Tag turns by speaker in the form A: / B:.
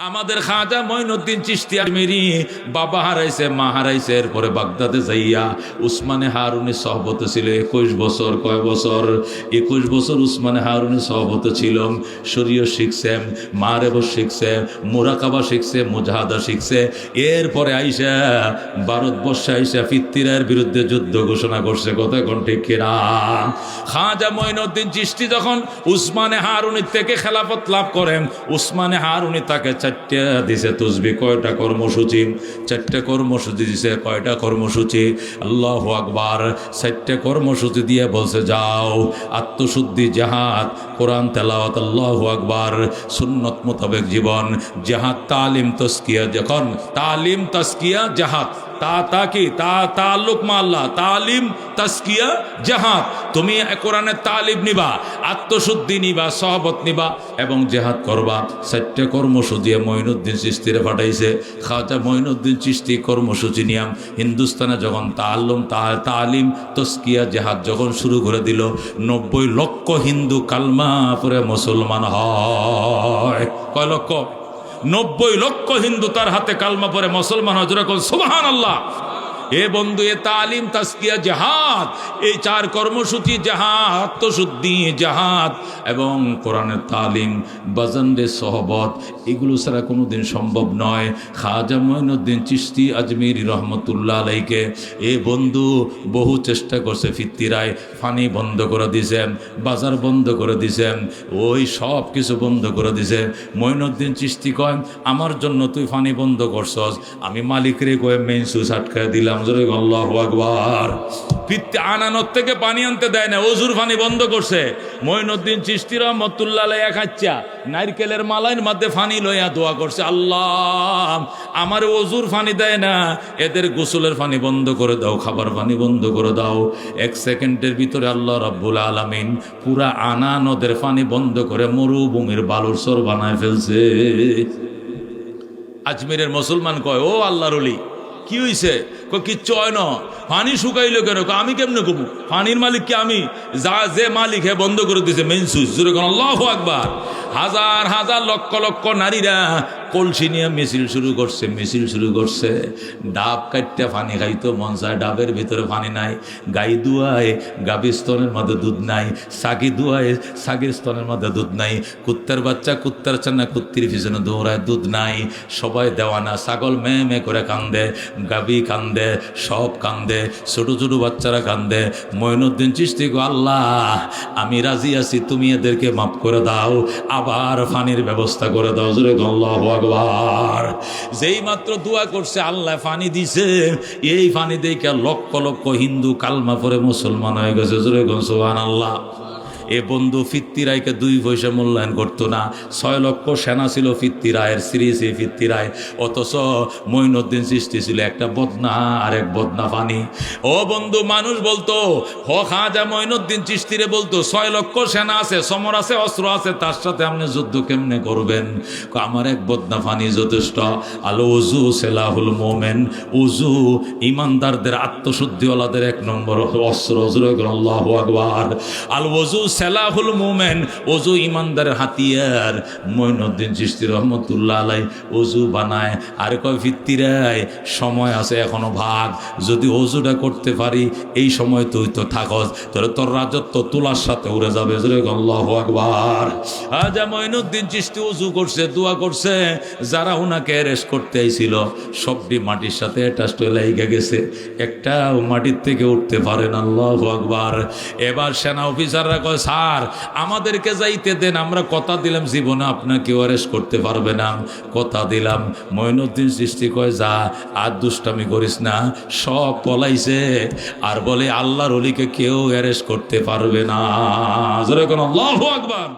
A: আমাদের খাজা মঈনুদ্দিন চিস্তি আজমেরি বাবা হারাইছে, মা হারাইছে, এরপরে বাগদাদে যাইয়া উসমানে হারুনি সহবত ছিল, একুশ বছর, কয় বছর? একুশ বছর উসমানে হারুনি সহবত ছিল। শরীয় শিখছে, মারেব শিখছে, মোরাকাবা শিখছে, মুজাহাদা শিখছে। এরপরে আইসা, ভারতবর্ষে আইসা ফিত্তিরের বিরুদ্ধে যুদ্ধ ঘোষণা করছে। কত এখন ঠিক কিনা? খাজা মঈনুদ্দিন চিস্তি যখন উসমানে হারুনির থেকে খেলাফত লাভ করেন, উসমানে হারুনি তাকে চারটে দিছে তুসবি, কয়টা কর্মসূচি? চারটে কর্মসূচি দিছে, কয়টা কর্মসূচি? আল্লাহ আকবার, চারটে কর্মসূচি দিয়ে বলছে, যাও, আত্মশুদ্ধি, জাহাদ, কোরআন, তেলাওয়াত, আল্লাহ আকবার, সুন্নত মোতাবেক জীবন, জাহাদ, তালিম তস্কিয়া যখন তালিম তস্কিয়া জাহাদ, তা তা কি? তা তাল্লুক মাল্লা তালিম তস্কিয়া জাহাদ। তুমি কোরআনের তালিম নিবা, আত্মশুদ্ধি নিবা, সহবত নিবা এবং জেহাদ করবা। চারটে কর্মসূচি মঈনুদ্দিন চিস্তিরে পাঠাইছে। খাজা মঈনুদ্দিন চিস্তি কর্মসূচি নিয়াম হিন্দুস্তানে যখন তাল্লুম তালিম, তস্কিয়া, জেহাদ যখন শুরু করে দিল, নব্বই লক্ষ হিন্দু কালমা পরে মুসলমান হয়। কয় লক্ষ? নব্বই লক্ষ হিন্দু তার হাতে কালমা পরে মুসলমান হয়। যেরকম সুবাহান আল্লাহ এ বন্ধু, এ তালিম তাস্কিয়া জাহাদ, এই চার কর্মসূচি জাহাদ, আত্মশুদ্ধি জাহাদ, এবং কোরআনের তালিম বাজান্ডে সহবত, এগুলো ছাড়া কোনো দিন সম্ভব নয়। খাজা মঈনুদ্দিন চিস্তি আজমির রহমতুল্লাহ আলাইকে, এ বন্ধু, বহু চেষ্টা করছে ফিত্তিরায় ফানি বন্ধ করে দিছেন, বাজার বন্ধ করে দিছেন, ওই সব কিছু বন্ধ করে দিছে মঈনুদ্দিন চিস্তি কয়, আমার জন্য তুই ফানি বন্ধ করছস, আমি মালিকরে কয়ে মেইন সুইচ আটকায় দিলাম। আনানোর থেকে পানি আনতে দেয় না, অজুর পানি বন্ধ করছে। মঈনুদ্দিন চিস্তি নারকেলের মালাইন মধ্যে ফানি লইয়া দোয়া করছে, আল্লাহ, আমার অজুর ফানি দেয় না, এদের গোসলের পানি বন্ধ করে দাও, খাবার পানি বন্ধ করে দাও। এক সেকেন্ডের ভিতরে আল্লাহ রাব্বুল আলামিন পুরা আনা নদের পানি বন্ধ করে মরুভূমির বালুর সর বানায় ফেলছে। আজমিরের মুসলমান কয়, ও আল্লাহর অলি কি হইছে? কিচ্ছু হয় না। পানি শুকাইলো কেন? আমি কেমনে কমু পানির মালিক কি আমি? যা, যে মালিক হে বন্ধ করে দিছে মেন সুইচ জোরে কোন, আল্লাহ একবার হাজার হাজার লক্ষ লক্ষ নারীরা কলসি নিয়ে মিছিল শুরু করছে, মিছিল শুরু করছে। ডাব কাটতে পানি খাইতো মন চায় ডাবের ভিতরে পানি নাই। গাই দুয়ায় গাভীর স্তনের মধ্যে দুধ নাই। সাগি দুয়ায় সাগির স্তনের মধ্যে দুধ নাই। কুত্তার বাচ্চা কুত্তার চান্না কুত্তির পিছনে দৌড়ায়, দুধ নাই। সবাই দেওয়ানা ছাগল মেয়ে মেয়ে করে কান্দে, গাবি কান্দে, সব কান্দে, ছোট ছোট বাচ্চারা কান্দে। মঈনুদ্দিন চিস্তি গো আল্লাহ, আমি রাজি আছি, তুমি এদেরকে মাফ করে দাও। আবার ফানির ব্যবস্থা করে দাও। জোরে আল্লাহ আকবার যেই মাত্র দোয়া করছে, আল্লাহ ফানি দিছে। এই ফানি দেখে লক্ষ লক্ষ হিন্দু কালমা পরে মুসলমান হয়ে গেছে। জোরে গনসোহান আল্লাহ এ বন্ধু ফিত্তিরায়কে দুই পয়সা মূল্যায়ন করতো না। ছয় লক্ষ সেনা ছিল ফিত্তিরায়ের শ্রী এই ফিত্তিরায় অথচ মঈনুদ্দিন সৃষ্টি ছিল একটা বদনা আর এক বদনা পানি ও বন্ধু, মানুষ বলতো, হ খাজা মঈনুদ্দিন চিস্তিরে বলতো, ছয় লক্ষ সেনা আছে, সমর আছে, অস্ত্র আছে, তার সাথে আপনি যুদ্ধ কেমনে করবেন? আমার এক বদনা পানি যথেষ্ট। আলো উজু সেলাহুল মোমেন। উজু ইমানদারদের, আত্মশুদ্ধিওয়ালাদের এক নম্বর অস্ত্র। আল ওজু সেলাহুল মোমেন ওজু ইমানদারের হাতিয়ার। মঈনুদ্দিন চিস্তি রহমতুল্লাহ আলাই ওজু বানায়। আর কয় ভিত্তিরায় সময় আছে এখনও ভাগ। যদি ওজুটা করতে পারি, এই সময় তুই তো থাকস। তাহলে তোর রাজত্ব তুলার সাথে উড়ে যাবে। আল্লাহু আকবার। আজা মঈনুদ্দিন চিস্তি ওজু করছে, দোয়া করছে। যারা ওনাকে অ্যারেস্ট করতে আইছিল, সবটি মাটির সাথে অ্যাটাচড লাইগা গেছে। একটা মাটির থেকে উঠতে পারেন আল্লাহ আকবার। এবার সেনা অফিসাররা কয় স্যার, আমাদেরকে যাইতে দেন, আমরা কথা দিলাম, জীবনে আপনাকে অ্যারেস্ট করতে পারবে না। কথা দিলাম ময়নুদ্দিন সৃষ্টি কয়, যা, আর দুষ্টামি করিস না, সব পলাইছে। আর বলে, আল্লাহর অলিকে কেউ অ্যারেস্ট করতে পারবে না। যেরকম আল্লাহ আকবার।